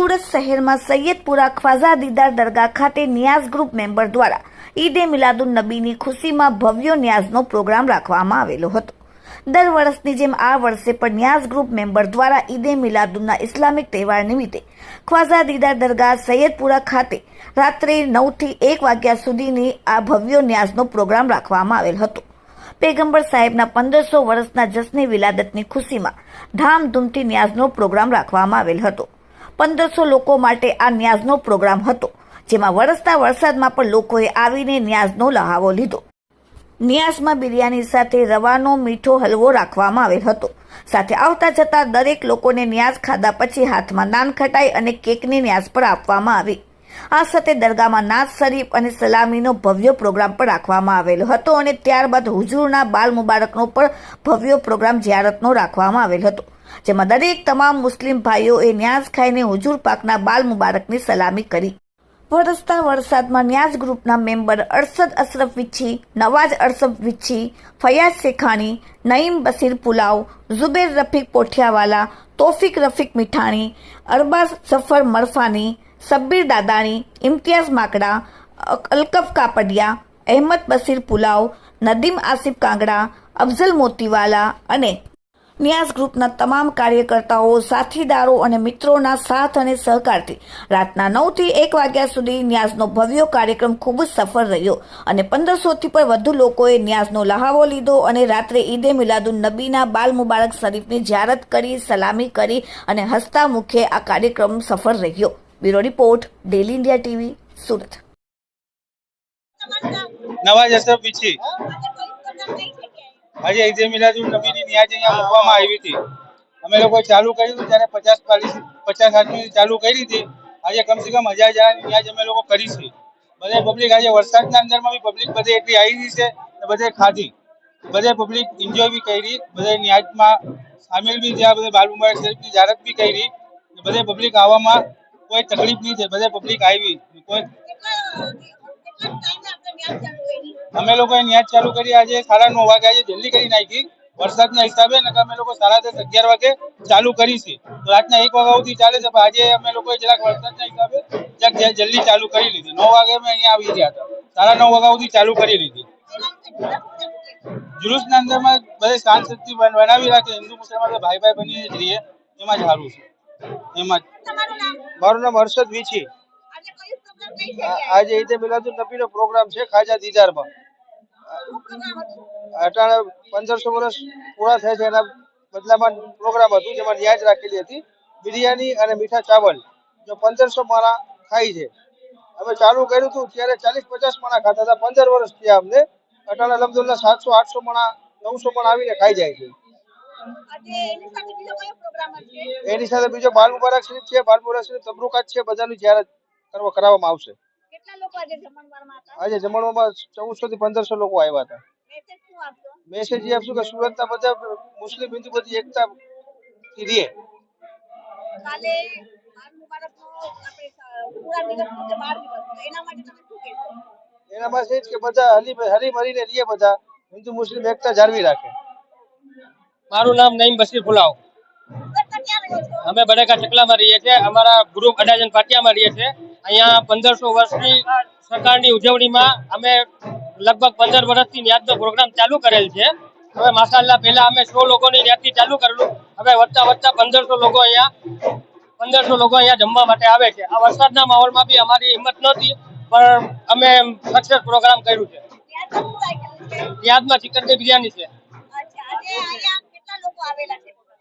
સુરત શહેરમાં સૈયદપુરા ખ્વાજા દીદાર દરગાહ ખાતે Niyaz group member દ્વારા ઈદે મિલાદુન નબીની ખુશીમાં ભવ્ય ન્યાસનો પ્રોગ્રામ રાખવામાં આવેલો હતો. દર વર્ષની જેમ આ વર્ષે પણ ન્યાઝ ગ્રુપ મેમ્બર દ્વારા ઈદે મિલાદુનના ઇસ્લામિક તહેવાર નિમિત્તે ખ્વાજા દીદાર દરગાહ સૈયદપુરા ખાતે રાત્રે નવથી એક વાગ્યા સુધીની આ ભવ્ય ન્યાસનો પ્રોગ્રામ રાખવામાં આવેલ હતો. પેગંબર સાહેબના પંદરસો વર્ષના જશ્ને વિલાદતની ખુશીમાં ધામધૂમથી ન્યાઝનો પ્રોગ્રામ રાખવામાં આવેલ હતો. પંદરસો લોકો માટે આ ન્યાઝનો પ્રોગ્રામ હતો, જેમાં વરસતા વરસાદમાં પણ લોકોએ આવીને ન્યાઝનો લહાવો લીધો. ન્યાસમાં બિરયાની સાથે રવાનો મીઠો હલવો રાખવામાં આવેલ હતો. સાથે આવતા જતા દરેક લોકોને ન્યાસ ખાધા પછી હાથમાં નાન ખટાઈ અને કેકની ન્યાસ પર આપવામાં આવી. આ સાથે દરગાહમાં નાઝ શરીફ અને સલામીનો ભવ્ય પ્રોગ્રામ પણ રાખવામાં આવેલો હતો અને ત્યારબાદ હુજુરના બાલ મુબારકનો પણ ભવ્ય પ્રોગ્રામ જ્યારતનો રાખવામાં આવેલ હતો. જેમાં દરેક તમામ મુસ્લિમ ભાઈઓએ ન્યાઝ ખાઈને હુજુર પાકના બાલ મુબારકની સલામી કરી. વરસતા વરસાદમાં ન્યાઝ ગ્રુપના મેમ્બર અરસદ અશરફ વિચ્છી, નવાજ અરસફ વિચ્છી, ફયાઝ શેખાણી, નઈમ બસીર પુલાવ, ઝુબેર રફીક પોઠિયાવાલા, તોફિક રફીક મીઠાણી, અરબાઝ સફર મરફાની, સબ્બીર દાદાણી, ઇમ્તિયાઝ માકડા અલકફ કાપડિયા, અહેમદ બસીર પુલાવ, નદીમ આસિફ કાંગડા, અફઝલ મોતીવાલા અને ન્યાઝ ગ્રુપના તમામ કાર્યકર્તાઓ, સાથીદારો અને મિત્રોના સાથ અને સહકારથી રાતના નવથી એક વાગ્યા સુધી ન્યાસનો ભવ્ય કાર્યક્રમ ખૂબ જ સફળ રહ્યો અને પંદરસોથી પણ વધુ લોકોએ ન્યાસનો લહાવો લીધો અને રાત્રે ઈદે મિલાદુન નબીના બાલ મુબારક શરીફની જ્યારત કરી, સલામી કરી અને હસતા મુખે આ કાર્યક્રમ સફળ રહ્યો. Bureau report, daily India TV, Surat. Nawaz Ashraf Vichhi આજે ઈદે મિલાદુલ નબીની નિયાજ અહીંયા મૂકવામાં આવી હતી. અમે લોકો ચાલુ કર્યું હતું ત્યારે પચાસ ચાલીસ પચાસ આદમી ચાલુ કરી હતી. આજે કમસે કમ હજાર જણાની નિયાજ અમે લોકો કરી છે. બધે પબ્લિક આજે વરસાદના અંદરમાં બી પબ્લિક બધે એટલી આવી રહી છે બધે ખાધી. બધે પબ્લિક એન્જોય બી કરી બધે ન્યાજમાં સામેલ બી થયા બધે બાલ મુબારક શરીફની જારત બી કરી બધે પબ્લિક આવવામાં કોઈ તકલીફ નહીં થઈ બધે પબ્લિક આવી. કોઈ અમે લોકોએ ન્યાજ ચાલુ કરી આજે સાડા નવ વાગે આજે જલ્દી કરી નાખી. વરસાદના હિસાબે નકર અમે લોકો સાડા દસ, અગિયાર વાગે ચાલુ કરી છે. રાતના એક વાગ્યા સુધી ચાલે છે, પણ આજે અમે લોકોએ જરાક વરસાદના હિસાબે જરાક જલ્દી ચાલુ કરી લીધી. નવ વાગે અમે અહીંયા આવી ગયા હતા. સાડા નવ વાગ્યા સુધી ચાલુ કરી લીધી. જુલુસના અંદરમાં બધે શાંત શક્તિ બન- બનાવી રાખે. હિન્દુ, મુસલમાન તો ભાઈ ભાઈ બની રહીએ. એમાં જ સારું છે. એમાં મારું નામ હર્ષદ વિછી. આજે ઈદે મિલાદુલ નબીનો પ્રોગ્રામ છે, ખાજા દીદારમાં. અટાણે પંદરસો વર્ષ પૂરા થાય છે એના બદલામાં પ્રોગ્રામ હતું જેમાં ન્યાજ રાખેલી હતી. બિરયાની અને મીઠા ચાવલ જો પંદરસો માણા ખાઈ છે. અમે ચાલુ કર્યું હતું ત્યારે ચાલીસ પચાસ માણા ખાતા હતા. પંદર વર્ષ થયા અમને. અટાણે અલહમદુલ્લા સાતસો આઠસો માણા નવસો માણા આવીને ખાઈ જાય છે. એની સાથે બીજો બાલ મુબારક શરીફ છે બાલ મુબારક શરીફ તબરુકાત છે બધાની જયારે કરવામાં આવશે. આજે જમણમાં જમણવામાં ચૌદસો થી પંદરસો લોકો આવ્યા હતા. મેસેજ આપશું કે સુરતના બધા મુસ્લિમ હિન્દુ બધી એકતા થી રહે. કાલે એના પાસે જ કે બધા હલી હરી મરીને રહીએ બધા હિન્દુ મુસ્લિમ એકતા જાળવી રાખે. મારું નામ નઈમ બશીર ફુલાવ અમે બડેકા ચકલામાં રહીએ છીએ અમારા ગ્રુપ અડાજન પાટિયામાં રહીએ છીએ. અહીંયા પંદરસો વર્ષની સરકારની ઉજવણીમાં અમે લગભગ પંદર વર્ષથી ન્યાજનો પ્રોગ્રામ ચાલુ કરેલ છે. હવે માસાલ્લા પહેલા અમે સો લોકોની ન્યાજથી ચાલુ કરેલું. હવે વધતા વધતા પંદરસો લોકો અહીંયા, પંદરસો લોકો અહીંયા જમવા માટે આવે છે. આ વરસાદના માહોલમાં બી અમારી હિંમત નહોતી, પણ અમે સક્સેસ પ્રોગ્રામ કર્યું છે. ન્યાજમાં ચિકનની બિરયાની છે.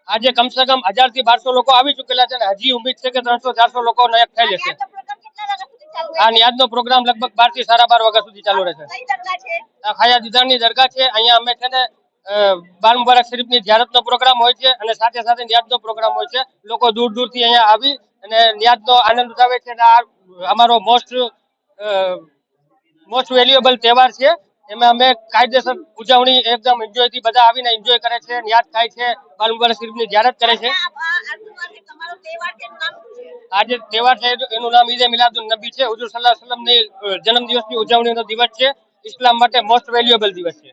આજે કમસે કમ હજારથી બારસો લોકો આવી ચુકેલા છે હજી ઉમ્મીદ છે કે ત્રણસો ચારસો લોકો નયક થઈ જશે આ ન્યાજનો પ્રોગ્રામ લગભગ બારથી સાડા બાર વાગ્યા સુધી ચાલુ રહેશે. આ ખાયા દીદારની દરગાહ છે. અહીંયા અમે છે ને બાલ મુબારક શરીફની જ્યારતનો પ્રોગ્રામ હોય છે અને સાથે સાથે ન્યાજનો પ્રોગ્રામ હોય છે. લોકો દૂર દૂરથી અહીંયા આવી અને ન્યાજનો આનંદ ઉઠાવે છે અને આ અમારો મોસ્ટ મોસ્ટ વેલ્યુએબલ તહેવાર છે. એમાં અમે કાયદેસર ઉજવણી એકદમ એન્જોયથી બધા આવીને એન્જોય કરે છે. ન્યાજ ખાય છે. બાલ મુબારક શરીફની જ્યારત કરે છે. આજે તમારો તહેવાર છે, એનું નામ ઈદે મિલાદુન નબી છે. હુજુર સલ્લાહ વસલ્લમની જન્મદિવસની ઉજવણીનો દિવસ છે. ઇસ્લામ માટે મોસ્ટ વેલ્યુએબલ દિવસ છે.